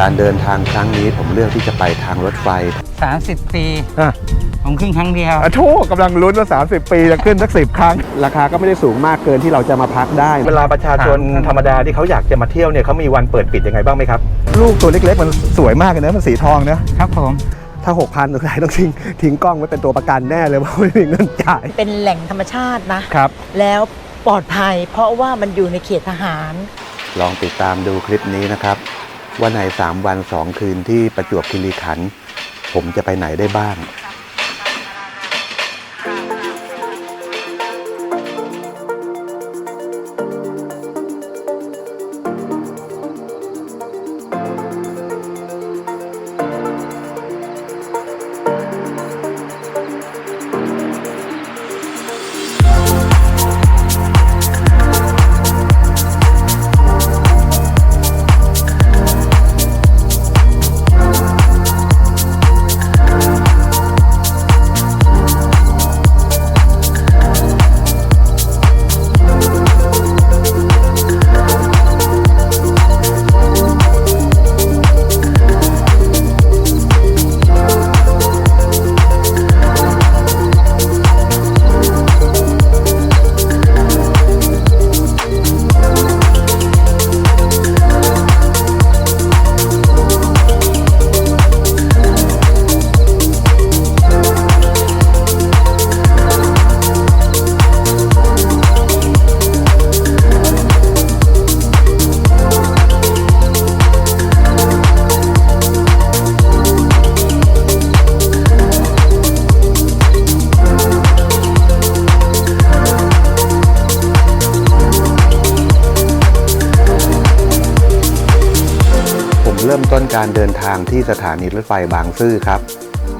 การเดินทางครั้งนี้ผมเลือกที่จะไปทางรถไฟ 30 ปีอะ ผมขึ้นครั้งเดียว อะโชกำลังลุ้นว่า30 ปีจะขึ้นสักสิครั้ง ราคาก็ไม่ได้สูงมากเกินที่เราจะมาพักได้ เวลาประชาชนครับธรรมดาที่เขาอยากจะมาเที่ยวเนี่ยเขามีวันเปิดปิดยังไงบ้างไหมครับ ลูกตัวเล็กๆ มันสวยมากเลยนะมันสีทองเนะครับผม ถ้า 6,000ตัวไหนต้องทิ้งทิ้งกล้องไว้เป็นตัวประกันแน่เลยเพราะไม่มีเงินจ่ายเป็นแหล่งธรรมชาตินะ ครับ แล้วปลอดภัย เพราะว่ามันอยู่ในเขตทหาร ลองติดตามดูคลิปนี้นะครับ ว่าใน 3 วัน 2 คืนที่ประจวบคีรีขันธ์ผมจะไปไหนได้บ้าง ดินทางที่สถานีรถไฟบางซื่อครับ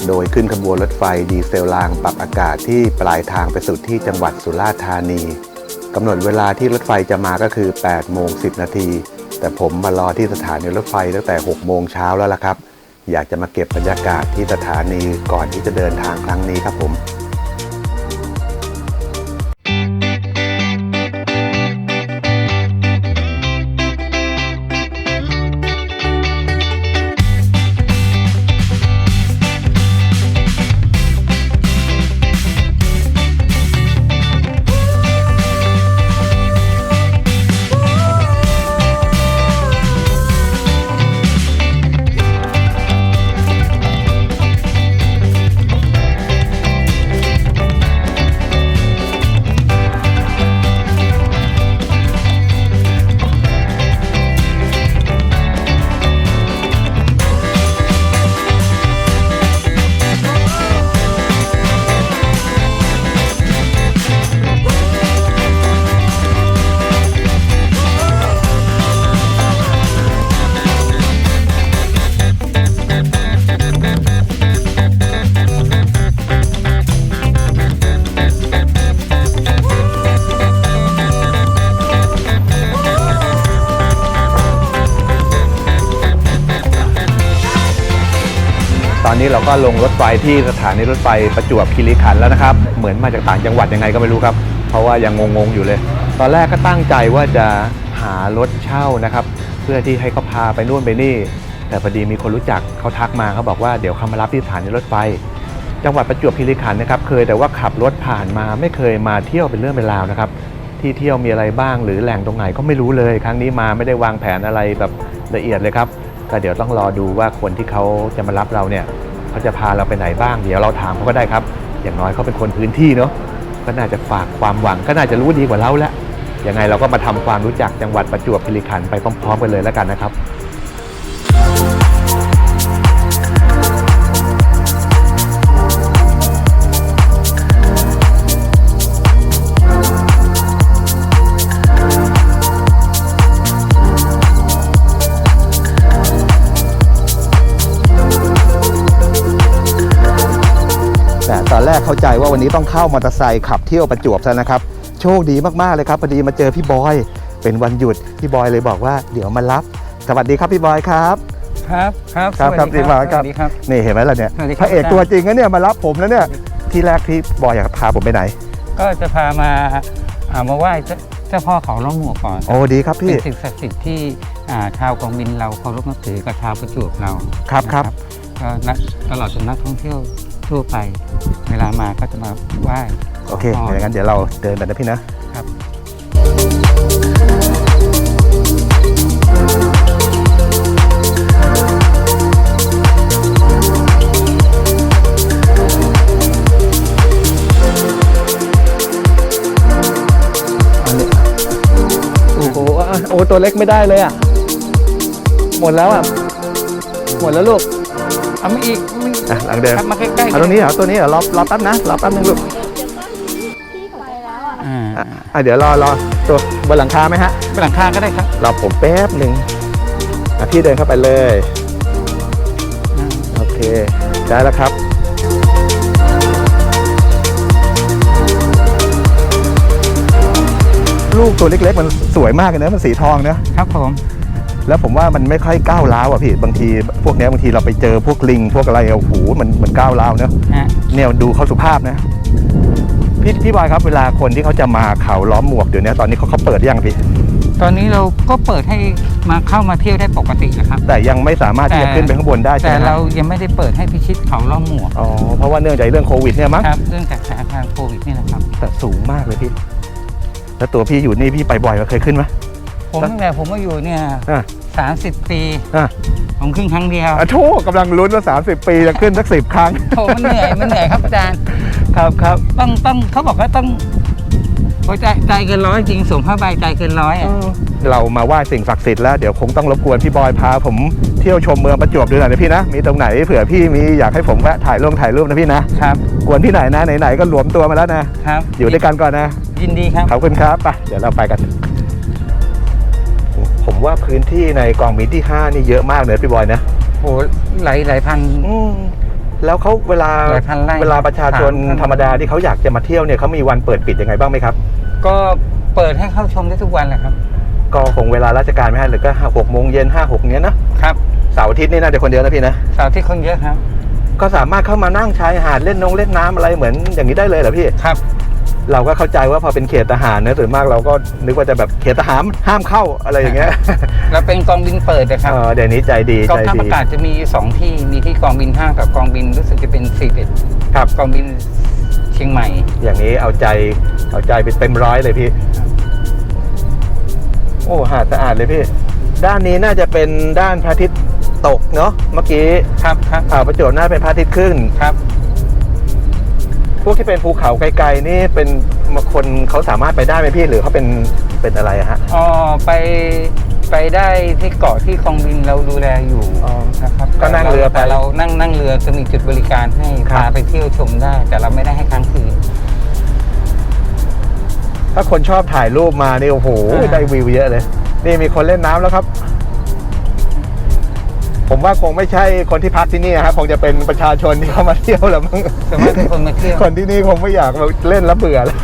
โดยขึ้นขบวนรถไฟดีเซลรางปรับอากาศที่ปลายทางไปสุดที่จังหวัดสุราษฎร์ธานีกำหนดเวลาที่รถไฟจะมาก็คือ 8 โมง 10 นาที แต่ผมมารอที่สถานีรถไฟตั้งแต่ 6 โมงเช้าแล้วล่ะครับ อยากจะมาเก็บบรรยากาศที่สถานีก่อนที่จะเดินทางครั้งนี้ครับผม นี้เราก็ลงรถไฟที่สถานีรถไฟประจวบคีรีขันธ์แล้วนะครับ เหมือนมาจากต่างจังหวัดยังไงก็ไม่รู้ครับ เพราะว่ายังงงๆอยู่เลย ตอนแรกก็ตั้งใจว่าจะหารถเช่านะครับ เพื่อที่ให้เขาพาไปนู่นไปนี่ แต่พอดีมีคนรู้จักเขาทักมาเขาบอกว่าเดี๋ยวเขามารับที่สถานีรถไฟ จังหวัดประจวบคีรีขันธ์นะครับเคยแต่ว่าขับรถผ่านมาไม่เคยมาเที่ยวเป็นเรื่องเป็นราวนะครับที่เที่ยวมีอะไรบ้างหรือแหล่งตรงไหนก็ไม่รู้เลย ครั้งนี้มาไม่ได้วางแผนอะไรแบบละเอียดเลยครับก็เดี๋ยวต้องรอดูว่าคนที่เขาจะมารับเราเนี่ย เขาจะพาเราไปไหนบ้าง เดี๋ยวเราถามเขาก็ได้ครับ อย่างน้อยเขาเป็นคนพื้นที่เนาะก็น่าจะฝากความหวังก็น่าจะรู้ดีกว่าเราแล้วยังไงเราก็มาทำความรู้จักจังหวัดประจวบคีรีขันธ์ไปพร้อมๆกันเลยแล้วกันนะครับ เข้าใจว่าวันนี้ต้องเข้ามอเตอร์ไซค์ขับเที่ยวประจวบซะนะครับ โชคดีมากๆเลยครับพอดีมาเจอพี่บอย เป็นวันหยุดพี่บอยเลยบอกว่าเดี๋ยวมารับ สวัสดีครับพี่บอยครับครับครับครับสวัสครับดีดีมากครับสวัสดีครับนี่เห็นไหมล่ะเนี่ยสวัสดีครับพระเอกตัวจริงนะเนี่ยมารับผมแล้วเนี่ยที่แรกที่บอยอยากพาผมไปไหน ก็จะพามาอ่ามาไหว้เจ้าเจ้าพ่อเขาล่องหมวกก่อนโอ้ดีครับเป็พี่นสิ่งศักดิ์สิทธิ์ที่อ่าชาวกองบินเราเคารพนับถือกับชาวประจวบเราครับครับก็นักตลอดจนนักท่องเที่ยว ทั่วไป เวลามาก็จะมาไหว้ โอเคขพรอย่างนั้นเดี๋ยวเราเดินไปนะพี่นะ ครับอันนี้โอ้โหอะโอ้ตัวเล็กไม่ได้เลยอะ หมดแล้วอะ หมดแล้วลูก เอามาอีกไม่ อะหลังเดินครับมาใกล้ๆเอาตรงนี้เหรอตัวนี้เหรอรอรอแป๊บนะรอแป๊บนึงลูกอ่าอะอะเดี๋ยวรอรอตัวบนหลังคาไหมฮะไปหลังคาก็ได้ครับรอผมแป๊บหนึ่งอะพี่เดินเข้าไปเลยอ่าโอเคได้แล้วครับ ลูกตัวเล็กๆมันสวยมากเลยนะมันสีทองเนอะ ครับผม แล้วผมว่ามันไม่ค่อยก้าวร้าวอะพี่บางที พวกเนี้ยบางทีเราไปเจอพวกลิง พวกอะไรอะโอ้โหมันมันก้าวร้าวเนอะฮะเนี่ยดูเขาสุภาพนะพี่พี่บอยครับเวลาคนที่เขาจะมาเขาล้อมหมวกเดี๋ยวนี้ตอนนี้เขาเขาเปิดหรือยังพี่ ตอนนี้เราก็เปิดให้มาเข้ามาเที่ยวได้ปกตินะครับ แต่ยังไม่สามารถที่จะแต่ขึ้นไปข้างบนได้ใช่แต่ไหมเรายังไม่ได้เปิดให้พิชิตเขาล่อมหมวกอ๋อเพราะว่าเนื่องจากเรื่องโควิดเนี่ยมั้งครับเรื่องจากสถานการณ์โควิดนี่นะครับ แต่สูงมากเลยพี่ แล้วตัวพี่อยู่นี่พี่ไปบ่อยกว่าเคยขึ้นไหม ผมตั้งแต่ผมมาอยู่เนี่ยอะสามสิบปี อะผมขึ้นครั้งเดียวอะโธ่กำลังลุ้นว่า 30 ปีจะขึ้นสักสิบครั้งโอ้มันเหนื่อยมันเหนื่อยครับอาจารย์ครับครับต้องต้องเขาบอกว่าต้องโอ้ยใจใจเกินร้อยจริงสวมผ้าใบใจเกินร้อยอะเรามาไหว้สิ่งศักดิ์สิทธิ์แล้วเดี๋ยวคงต้องรบกวนพี่บอยพาผมเที่ยวชมเมืองประจวบดูหน่อยนะพี่นะ มีตรงไหนเผื่อพี่มีอยากให้ผมแวะถ่ายลงถ่ายรูปนะพี่นะครับกวนที่ไหนนะไหนๆก็รวมตัวมาแล้วนะ ครับอยู่ด้วยกันก่อนนะ ยินดีครับขอบคุณครับไปเดี๋ยวเราไปกันผม ว่าพื้นที่ในกองบินที่ 5 นี่เยอะมากเลยพี่บอยนะโอ้หลายหลายพัน อืมแล้วเขาเวลาหลายพันไร่เวลาประชาชนสามพัน ธรรมดาที่เขาอยากจะมาเที่ยวเนี่ยเขามีวันเปิดปิดยังไงบ้างไหมครับ ก็เปิดให้เข้าชมได้ทุกวันแหละครับ ก็คงเวลาราชการไหมฮะหรือก็หกโมงเย็นห้าหกเนี้ยนะครับเสาร์อาทิตย์นี่น่าจะคนเดียวนะพี่นะ เสาร์ที่คนเยอะครับ ก็สามารถเข้ามานั่งชายหาดเล่นนงเล่นน้ำอะไรเหมือนอย่างนี้ได้เลยเหรอพี่ ครับ เราก็เข้าใจว่าพอเป็นเขตทหารนะส่วนมากเราก็นึกว่าจะแบบเขตทหารห้ามเข้าอะไรอย่างเงี้ยเราเป็นกองบินเปิดนะครับเออเดี๋ยวนี้ใจดีกองใจทัพดีอากาศจะมีสองที่มีที่กองบินห้ากับกองบินรู้สึกจะเป็นสี่เอ็ดครับกองบินเชียงใหม่ อย่างนี้เอาใจเอาใจไปเต็มร้อยเลยพี่ โอ้หาดสะอาดเลยพี่ ด้านนี้น่าจะเป็นด้านพระอาทิตย์ตกเนาะเมื่อกี้ครับครับอ่าวประจวบน่าเป็นพระอาทิตย์ขึ้นครับ พวกที่เป็นภูเขาไกลๆนี่เป็นคนเขาสามารถไปได้ไหมพี่หรือเขาเป็นเป็นอะไรอะฮะอ๋อไปไปได้ที่เกาะที่กองบินเราดูแลอยู่อ๋อนะครับก็นั่งเรือไปแต่เรานั่งนั่งเรือจะมีจุดบริการให้ครับพาไปเที่ยวชมได้ แต่เราไม่ได้ให้ค้างคืนถ้าคนชอบถ่ายรูปมานี่โอ้โหอ่าได้วิวเยอะเลย นี่มีคนเล่นน้ำแล้วครับ ผมว่าคงไม่ใช่คนที่พักที่นี่นะครับคงจะเป็นประชาชนที่เข้ามาเที่ยวแล้วมั้งส่วนมากเป็นคนมาเที่ยวคนที่นี่คงไม่อยากมาเล่นแล้วเบื่อแล้ว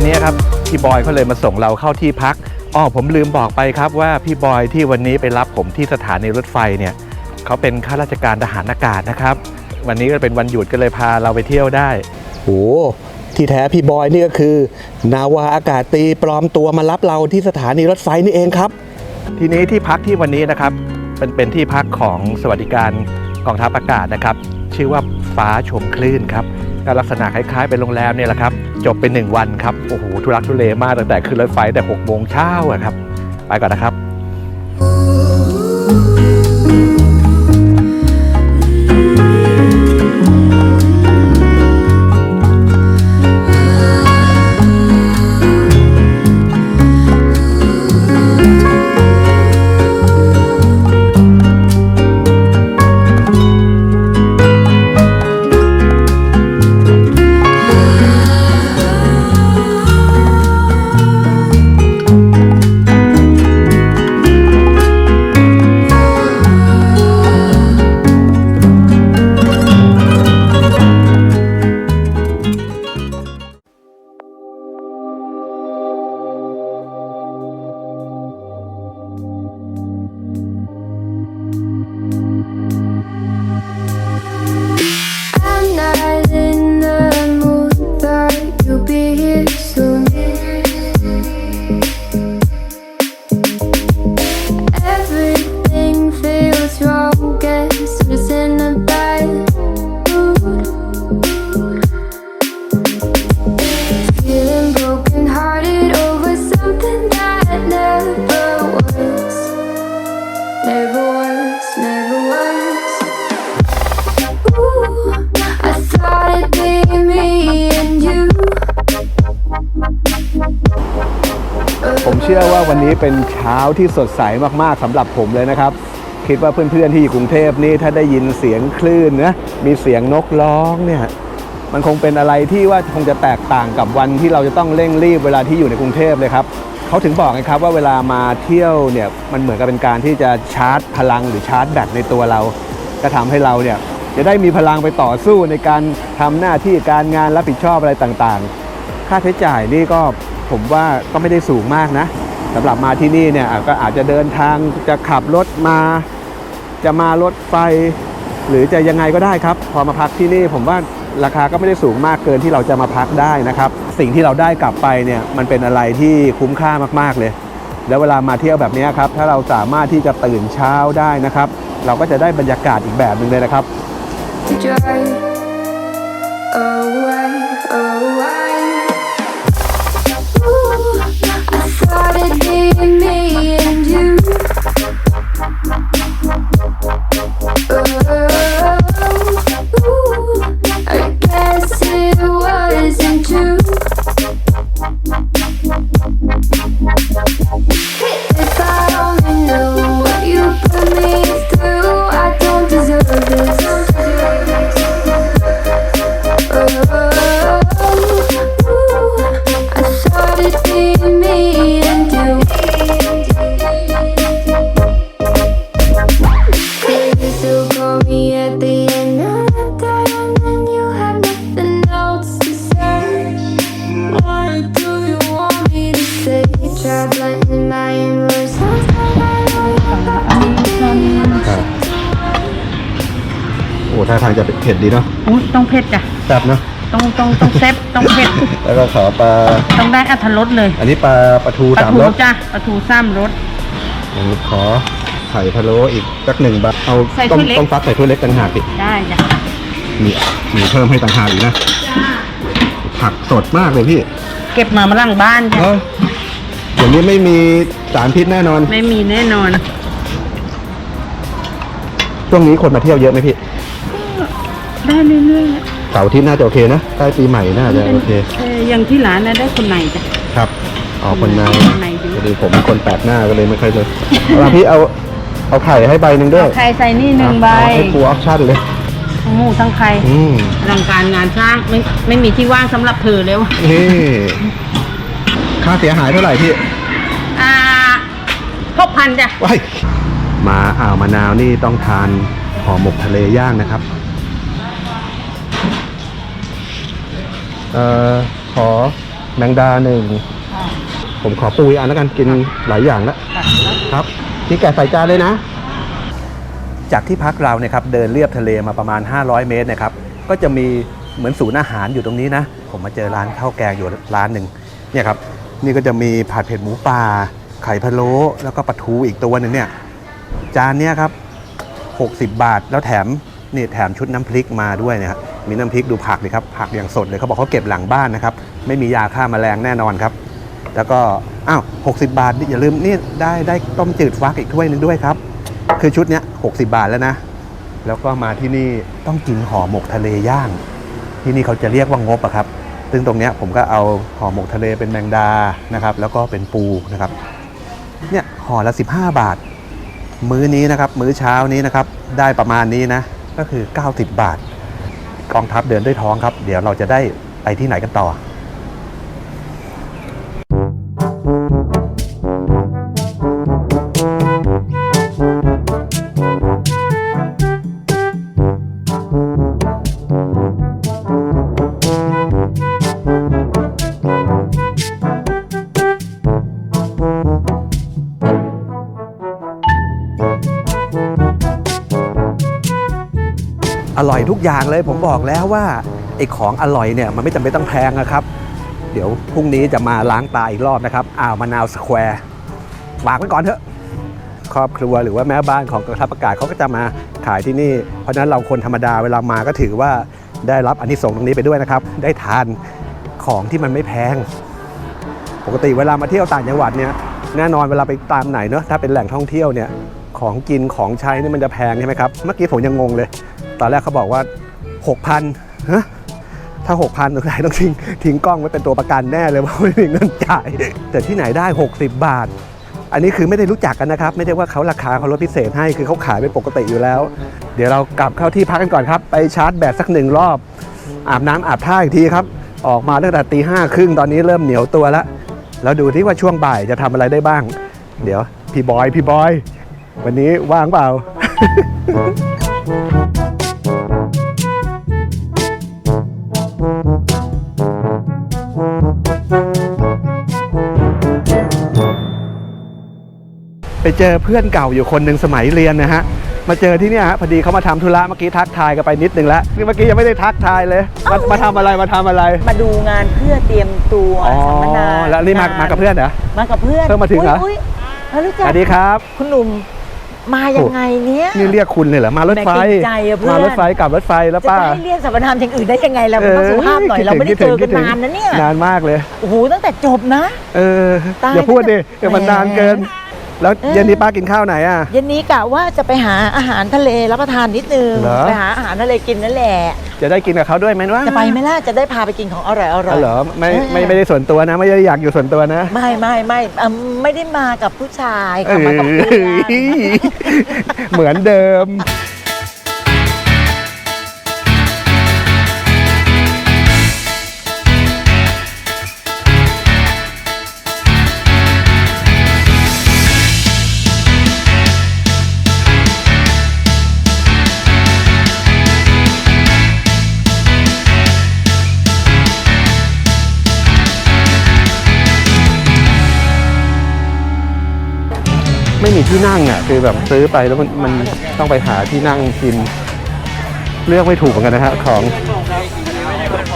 อนนี้ครับพี่บอยเขาเลยมาส่งเราเข้าที่พักอ๋อผมลืมบอกไปครับว่าพี่บอยที่วันนี้ไปรับผมที่สถานีรถไฟเนี่ยเขาเป็นข้าราชการทหารอากาศนะครับ วันนี้ก็เป็นวันหยุดก็เลยพาเราไปเที่ยวได้โอ้ที่แท้พี่บอยนี่ก็คือ นาวาอากาศตรีปลอมตัวมารับเราที่สถานีรถไฟนี่เองครับ ทีนี้ที่พักที่วันนี้นะครับเป็นเป็นที่พักของสวัสดิการกองทัพอากาศนะครับ ชื่อว่าฟ้าชมคลื่นครับ ก็ลักษณะคล้ายๆเป็นโรงแรมเนี่ยแหละครับ จบเป็น 1 วันครับ โอ้โหทุรักทุเลมากตั้งแต่ขึ้นรถไฟแต่6โมงเช้าครับ ไปก่อนนะครับ「 ชื่อว่าวันนี้เป็นเช้าที่สดใสมากๆสำหรับผมเลยนะครับ คิดว่าเพื่อนๆที่อยู่กรุงเทพนี่ถ้าได้ยินเสียงคลื่นนะมีเสียงนกร้องเนี่ยมันคงเป็นอะไรที่ว่าคงจะแตกต่างกับวันที่เราจะต้องเร่งรีบเวลาที่อยู่ในกรุงเทพเลยครับเขาถึงบอกไงครับว่าเวลามาเที่ยวเนี่ยมันเหมือนกับเป็นการที่จะชาร์จพลังหรือชาร์จแบตในตัวเรา ก็ทำให้เราเนี่ยจะได้มีพลังไปต่อสู้ในการทำหน้าที่การงานรับผิดชอบอะไรต่างๆ ค่าใช้จ่ายนี่ก็ ผมว่าก็ไม่ได้สูงมากนะสำหรับมาที่นี่เนี่ยก็อาจจะเดินทางจะขับรถมา จะมารถไฟ หรือจะยังไงก็ได้ครับ พอมาพักที่นี่ผมว่าราคาก็ไม่ได้สูงมากเกินที่เราจะมาพักได้นะครับ สิ่งที่เราได้กลับไปเนี่ยมันเป็นอะไรที่คุ้มค่ามากๆเลย แล้วเวลามาเที่ยวแบบนี้ครับถ้าเราสามารถที่จะตื่นเช้าได้นะครับ เราก็จะได้บรรยากาศอีกแบบหนึ่งเลยนะครับ away, away. Oh, guess it wasn't true. เผ็ดดีเนาะอุ้ยต้องเผ็ดจ้ะแซ่บเนาะต้องต้องต้องเซฟต้องเผ็ดแล้วก็ขอปลาต้องได้อัตรสเลย อันนี้ปลาปลาทูปลาสามทูรสจ้ะปลาทูซ้ำรสผมขอไข่พะโล้อีกสักหนึ่งบาทเอาใส่ต้มถ้วยเล็กต้มฟักใส่ถ้วยเล็กต่างหากดิได้จ้ะมีมีเพิ่มให้ต่างหากอีกนะผักสดมากเลยพี่ เก็บมามาหลังบ้านจ้ะเอออย่างนี้ไม่มีสารพิษแน่นอน ไม่มีแน่นอน ช่วงนี้คนมาเที่ยวเยอะไหมพี่ ได้เรื่อยๆอะเสาร์อาที่น่าจะโอเคนะใกล้ปีใหม่น่าจะโอเคเอออย่างที่ร้านนะได้คนไหนจ้ะครับอ๋อคนในคนในดีพอดีผมเป็นคนแปลกหน้าก็เลยไม่ค่อยเลยเอาพี่เอาเอาไข่ให้ใบหนึ่งด้วยไข่ใส่นี่หนึ่งใบเอาให้ฟูลออปชั่นเลยทั้งหมูทั้งไข่อืมอลังการงานสร้างไม่ไม่มีที่ว่างสำหรับเธอแล้วนี่ค่าเสียหายเท่าไหร่พี่อ่าหกพันจ้ะว้ายมาอ่าวมะนาวนี่ต้องทานห่อหมกทะเลย่างนะครับ เอ่อขอแมงดาหนึ่งผมขอปูอีกอันแล้วกันกินหลายอย่างแล้วครับนี่แกะใส่จานเลยนะ จากที่พักเราเนี่ยครับเดินเลียบทะเลมาประมาณ 500 เมตรนะครับก็จะมีเหมือนศูนย์อาหารอยู่ตรงนี้นะ ผมมาเจอร้านข้าวแกงอยู่ร้านหนึ่งเนี่ยครับนี่ก็จะมีผัดเผ็ดหมูป่าไข่พะโล้แล้วก็ปลาทูอีกตัวหนึ่งเนี่ยจานเนี้ยครับ 60 บาทแล้วแถม นี่แถมชุดน้ำพริกมาด้วยนะครับมีน้ำพริกดูผักเลยครับผักอย่างสดเลยเขาบอกเขาเก็บหลังบ้านนะครับ ไม่มียาฆ่าแมลงแน่นอนครับ แล้วก็อ้าว60บาทอย่าลืมนี่ได้ได้ต้มจืดฟักอีกถ้วยหนึงด้วยครับ คือชุดเนี้ย60บาทแล้วนะ แล้วก็มาที่นี่ต้องกินห่อหมกทะเลย่าง ที่นี่เขาจะเรียกว่างบอะครับ ซึ่งตรงเนี้ยผมก็เอาห่อหมกทะเลเป็นแมงดานะครับ แล้วก็เป็นปูนะครับเนี่ยห่อละ 15 บาท มื้อนี้นะครับ มื้อเช้านี้นะครับ ได้ประมาณนี้นะ ก็คือ 90 บาท กองทัพเดินด้วยท้องครับ เดี๋ยวเราจะได้ไปที่ไหนกันต่อ กอย่างเลยผมบอกแล้วว่าไอ้ของอร่อยเนี่ยมันไม่จำเป็นต้องแพงนะครับ เดี๋ยวพรุ่งนี้จะมาล้างตาอีกรอบนะครับอ่าวมะนาวสแควร์ฝากไว้ก่อนเถอะครอบครัวหรือว่าแม่บ้านของกองทัพอากาศเขาก็จะมาขายที่นี่ เพราะฉะนั้นเราคนธรรมดาเวลามาก็ถือว่าได้รับอันนี้ส่งส์ตรงนี้ไปด้วยนะครับ ได้ทานของที่มันไม่แพง ปกติเวลามาเที่ยวต่างจังหวัดเนี่ยแน่นอนเวลาไปตามไหนเนอะถ้าเป็นแหล่งท่องเที่ยวเนี่ยของกินของใช้นี่มันจะแพงใช่ไหมครับ เมื่อกี้ผมยังงงเลย ตอนแรกเขาบอกว่า 6,000ฮะถ้า 6,000สงสัยต้องทิ้งทิ้งกล้องไว้เป็นตัวประกันแน่เลยเพราไม่มีเงินจ่าย แต่ที่ไหนได้ 60 บาท อันนี้คือไม่ได้รู้จักกันนะครับ ไม่ได้ว่าเขาราคาเขาลดพิเศษให้คือเขาขายเป็นปกติอยู่แล้ว เดี๋ยวเรากลับเข้าที่พักกันก่อนครับ ไปชาร์จแบตสักหนึ่งรอบ อาบน้ำอาบท่าอีกทีครับ ออกมาตั้งแต่ตีห้าครึ่งตอนนี้เริ่มเหนียวตัวแล้วแล้วดูที่ว่าช่วงบ่ายจะทำอะไรได้บ้าง เดี๋ยวพี่บอยพี่บอย วันนี้ว่างเปล่า เจอเพื่อนเก่าอยู่คนหนึ่งสมัยเรียนนะฮะมาเจอที่เนี่ยฮะพอดีเขามาทำธุระเมื่อกี้ทักทายกันไปนิดนึงแล้วนี่เมื่อกี้ยังไม่ได้ทักทายเลยมามาทำอะไรมาทำอะไร มาดูงานเพื่อเตรียมตัวอ๋อสัมมนาแล้วนี่มามากับเพื่อนเหรอมากับเพื่อนเพิ่งมาถึงเหรอยยแล้วรู้สจักวัสดีครับ คุณหนุ่มมายังไงเนี้ยนี่เรียกคุณเลยเหรอมารถไฟแหม่เกรงใจอะเพื่อนมารถไฟกลับรถไฟแล้วจะป้าให้เรียกสัมมนาอย่างอื่นได้ยังไงเรามันต้องสุภาพหน่อยเราไม่ได้เจอกันนานนะเนี่ยนานมากเลยโอ้โหตั้งแต่จบนะ เออตายอย่าพูดดิตั้งแต่เดี๋ยวมันนานแหมเกิน แล้วเออเย็นนี้ป้ากินข้าวไหนอะ เย็นนี้กะว่าจะไปหาอาหารทะเลรับประทานนิดนึง เหรอ ไปหาอาหารทะเลกินนั่นแหละ จะได้กินกับเขาด้วยไหมวะจะไปไหมล่ะ จะได้พาไปกินของอร่อยอร่อ๋ออย เหรอไม่ไม่ไม่ได้ส่วนตัวนะ ไม่ได้อยากอยู่ส่วนตัวนะไม่ไม่ไม่อะไม่ได้มากับผู้ชายค่ะมากับเพื่อนเอ้ยเหมือนเดิม ม่มีที่นั่งอะคือแบบซื้อไปแล้วมันมันต้องไปหาที่นั่งกิน เลือกไม่ถูกเหมือนกันนะฮะของ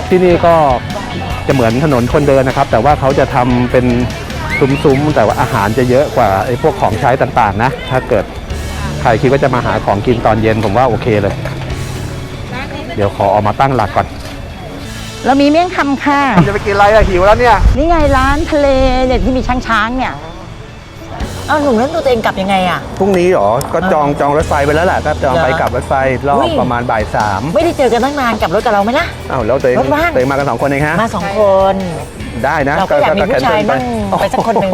ที่นี่ก็จะเหมือนถนนคนเดินนะครับ แต่ว่าเขาจะทำเป็นซุ้มๆแต่ว่าอาหารจะเยอะกว่าไอ้พวกของใช้ต่างๆ นะ ถ้าเกิดใครคิดว่าจะมาหาของกินตอนเย็นผมว่าโอเคเลย เดี๋ยวขอออกมาตั้งหลักก่อน เรามีเมี่ยงคำค่ะ จะไปกินอะไรอะหิวแล้วเนี่ย นี่ไงร้านทะเลเนี่ยที่มีช้างช้างๆเนี่ยเอาหนุ่มแล้วตัวเองกลับยังไงอะ พรุ่งนี้เหรอ ก็จองจองรถไฟไปแล้วแหละก็จองไปเหรอกลับรถไฟรออุ้บย ประมาณบ่ายสามไม่ได้เจอกันตั้งนานกลับรถกับเราไหมนะ อ้าวแล้วตัวเองรถว่าง ตัวเองมากันสองคนเองฮะ มาสองคน ได้นะเราก็อยากมีผู้ชายแคนเซิลนั่งไปสักคนหนึ่ง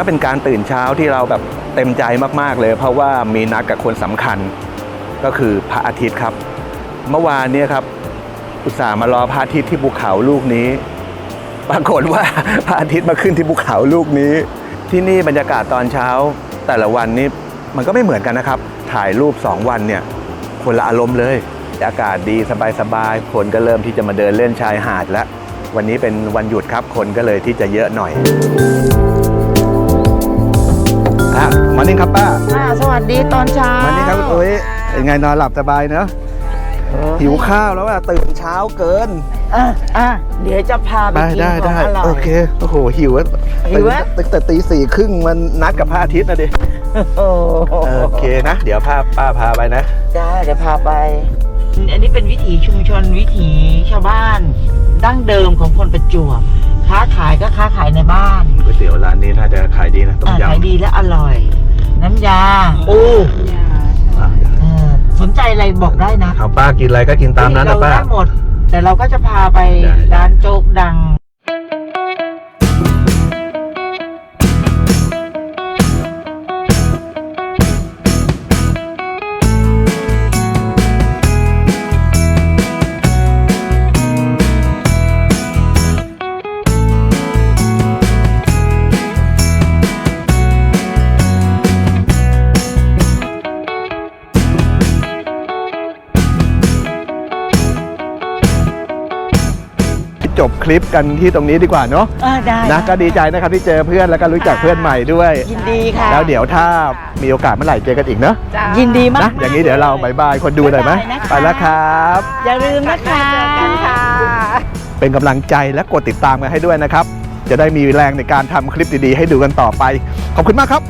ก็เป็นการตื่นเช้าที่เราแบบเต็มใจมากๆเลย เพราะว่ามีนัดกับคนสำคัญก็คือพระอาทิตย์ครับ เมื่อวานเนี่ยครับ อุตส่าห์มารอพระอาทิตย์ที่ภูเขาลูกนี้ ปรากฏว่าพระอาทิตย์มาขึ้นที่ภูเขาลูกนี้ ที่นี่บรรยากาศตอนเช้า แต่ละวันนี้มันก็ไม่เหมือนกันนะครับ ถ่ายรูป 2 วันเนี่ยคนละอารมณ์เลย อากาศดีสบายๆคนก็เริ่มที่จะมาเดินเล่นชายหาดแล้ววันนี้เป็นวันหยุดครับคนก็เลยที่จะเยอะหน่อย อะมานี่ครับป้าค่ะสวัสดีตอนเช้ามานี่ครับคุณอุ้ยเป็นไงนอนหลับสบายเนอะหิวข้าวแล้วอะตื่นเช้าเกินอะอะเดี๋ยวจะพาไปได้กินได้ของได้อร่อยโอเคโอ้โหหิวอะหิวอะตั้งแต่ตีสี่ครึ่งมันนัดกับพระอาทิตย์นะดิโอ้โหโอเคนะ เดี๋ยวพาป้าพาไปนะจ้าเดี๋ยวพาไป อันนี้เป็นวิถีชุมชนวิถีชาวบ้าน ดั้งเดิมของคนประจวบค้าขายก็ค้าขายในบ้านก๋วยเตี๋ยวร้านนี้น่าจะขายดีนะต้มอะยำขายดีและอร่อย น้ำยาปูเออสนใจอะไรบอกได้นะเอาป้ากินอะไรก็กินตามนั้นนะเราป้าได้หมด แต่เราก็จะพาไปได้ได้ร้านโจ๊กดัง ลิปกันที่ตรงนี้ดีกว่าเนาะเออได้นะก็ดีใจนะครับที่เจอเพื่อนแล้วก็รู้จักเพื่อนใหม่ด้วย ยินดีค่ะ แล้วเดี๋ยวถ้ามีโอกาสเมื่อไหร่เจอกันอีกเนาะยินดีมากนะอย่างนี้เดี๋ยวเราบายบายคนดูหน่อยไหมบ๊ายบายนะคะ ไปแล้วครับ อย่าลืมนะคะเป็นกำลังใจและกดติดตามกันให้ด้วยนะครับ จะได้มีแรงในการทำคลิปดีๆ ให้ดูกันต่อไป ขอบคุณมากครับ